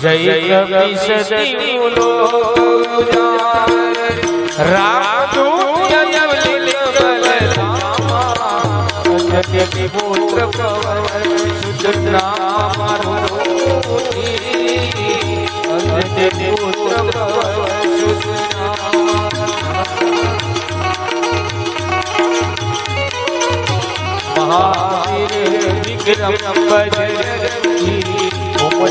જય ઉલો રામ પુત્ર સુજના મારો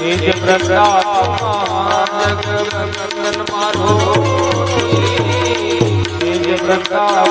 નિજ પ્રતાપ મારો પ્રતાપ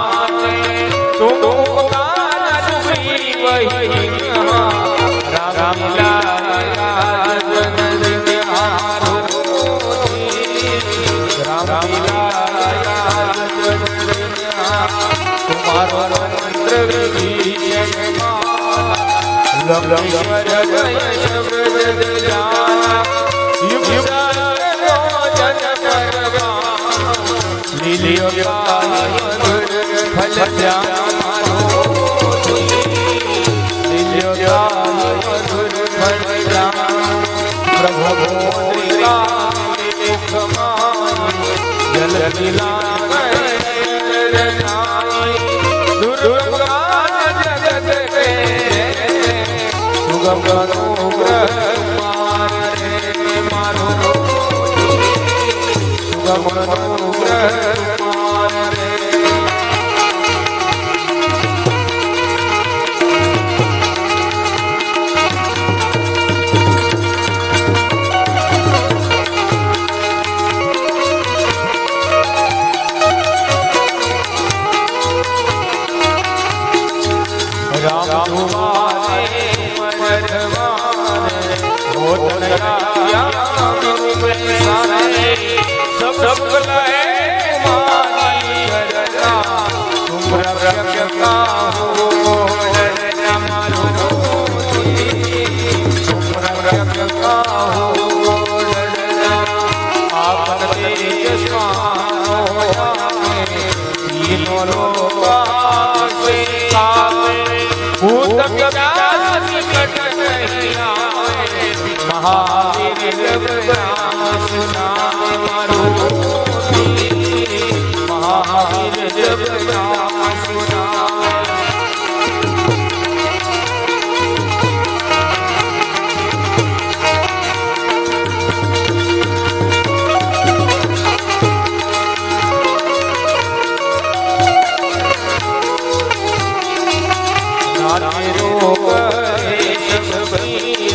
તમારો મંત્ર લીલિયો ફલ સુગમ અનુગ્રહ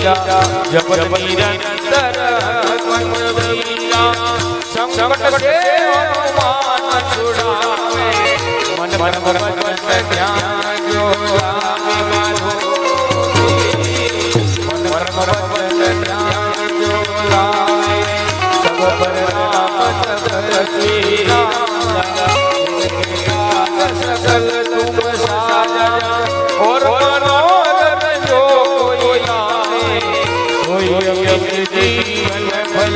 મીરા જપ નિરંતર મીરા સંકટ મન મન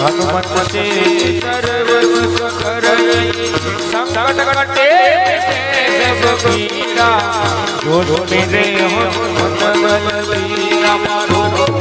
હનુમંત તે સર્વ સંકટ કટે સબ પીડા જો રે હનુમંત બલીરા મારો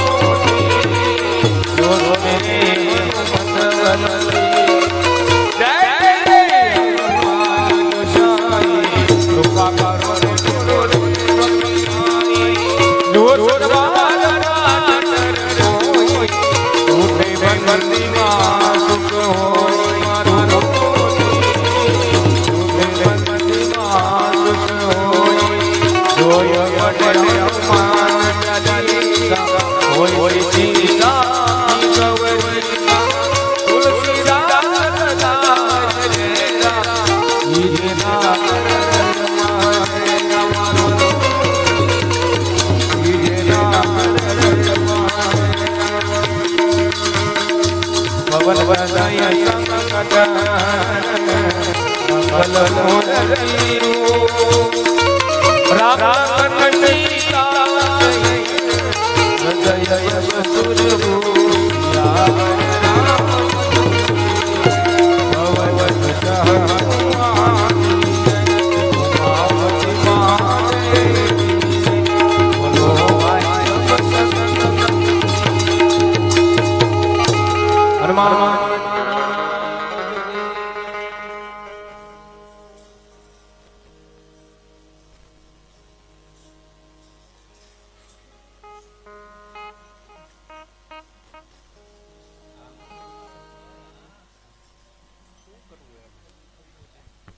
વસય. સંકટ મંગલ મોદરીઓ રામ हनुमान